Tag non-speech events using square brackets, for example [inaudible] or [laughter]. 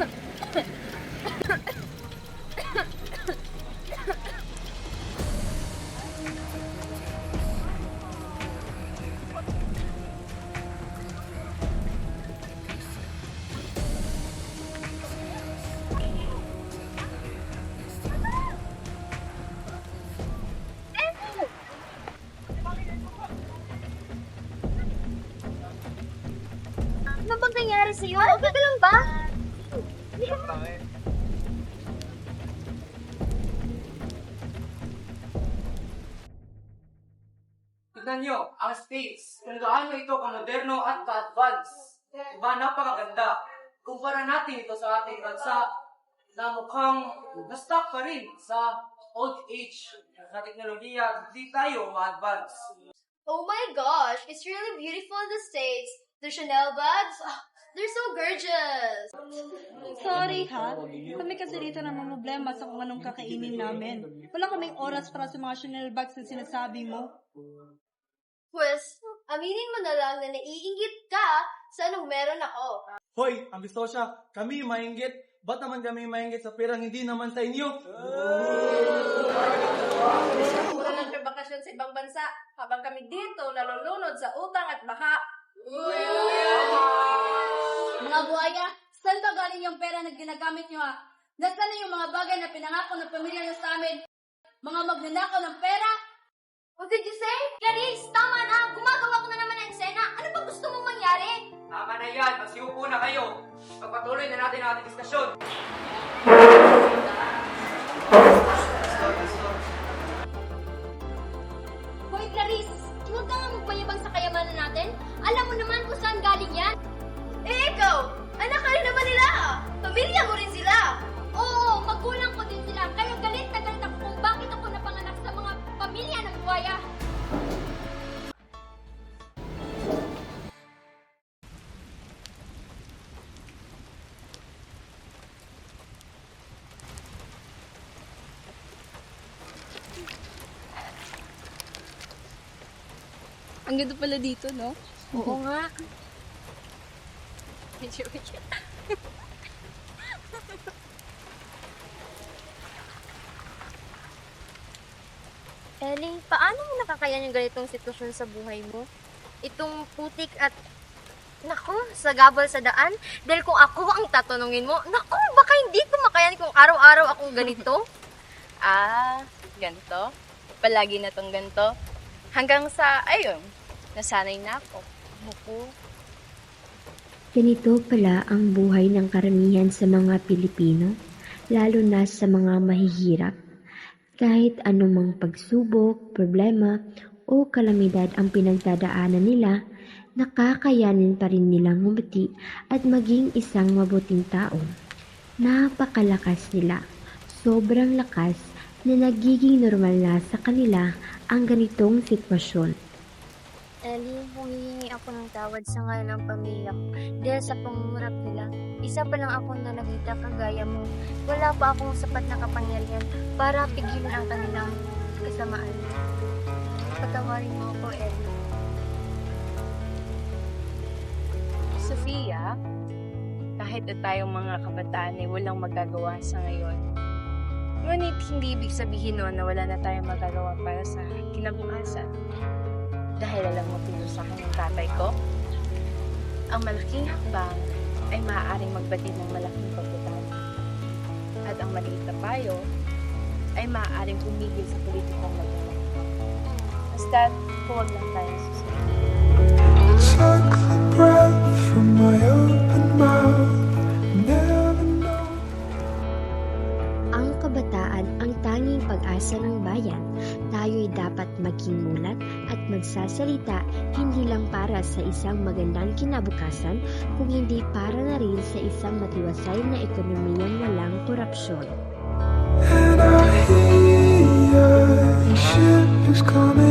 Ano bang nangyari sa'yo? Ano ba lang ba? Tignan nyo, ang States, kung gaano ito ka-moderno at ka-advance. Diba, napakaganda. Kumpara natin ito sa ating bansa na mukhang na-stuck pa rin sa old age na teknolohiya, hindi tayo ma-advance. Oh my gosh, it's really beautiful in the States. The Chanel bags, ah, they're so gorgeous. Sorry ha, kami kasi dito na problema sa kung anong kakainin namin. Wala kaming oras para sa mga Chanel bags na sinasabi mo. Pues, aminin mo na lang na naiingit ka sa anong meron ako. Hoy, ambisosya, kami mainggit. Ba't naman kami mainggit sa perang hindi naman sa inyo? Mura lang kay bakasyon sa ibang bansa habang kami dito nalulunod sa utang at baka. Mga buhaya, saan ba galing yung pera na ginagamit nyo ha? Nasaan na yung mga bagay na pinangako ng pamilya nyo sa amin? Mga magnanakaw ng pera? What did you say? Clarice, tama na. Gumagawa ko na naman ng eksena. Ano ba gusto mong mangyari? Tama na yan, magsiupo na kayo. Pagpatuloy na natin ang ating diskusyon. Hoy, Clarice, huwag ka nga magpayabang sa kayamanan natin. Alam mo naman kung saan galing yan. Eh, ikaw, anak ka rin naman nila. Pamilya mo rin sila. Oo, magulang ko din sila. Kaya galit na galit ako kung bakit ako napanganak sa mga pamilya ng buhaya. Ang ganda pala dito, no? Oo nga. Ellie, paano mo nakakayan yung ganitong sitwasyon sa buhay mo? Itong putik at Nako, sagabal sa daan. Dahil kung ako ang tatanungin mo, nako, baka hindi ko makayan kung araw-araw akong ganito. [laughs] Ah, ganito? Palagi na tong ganito? Hanggang sa, ayun, nasanay na ako. Muko. Ganito pala ang buhay ng karamihan sa mga Pilipino, lalo na sa mga mahihirap. Kahit anumang pagsubok, problema, o kalamidad ang pinagdadaanan nila, nakakayanin pa rin nilang ngumiti at maging isang mabuting tao. Napakalakas nila, sobrang lakas na nagiging normal na sa kanila ang ganitong sitwasyon. Ellie, humihingi ako ng tawad sa ngayon ng pamilya ko dahil sa pangungurap nila. Isa pa lang akong nakita kagaya mo. Wala pa akong sapat na kapangyarihan para pigilan ang kanilang kasamaan. Patawarin mo ako, Ellie. Sofia, kahit na tayong mga kabataan ay walang magagawa sa ngayon, ngunit hindi ibig sabihin nun na wala na tayong magagawa para sa kinabukasan. Dahil alam mo sa akin ng tatay ko, ang malaking hakbang ay maaaring magbatid ng malaking pagbabago. At ang maliit na payo ay maaaring tumigil sa politikong magawa. Basta't huwag lang tayo susunod. Ang kabataan ang tanging pag-asa ng bayan. Tayo'y dapat maging mulat at magsasalita hindi lang para sa isang magandang kinabukasan, kung hindi para na rin sa isang matiwasay na ekonomiyang walang korupsyon. And I hear your ship is coming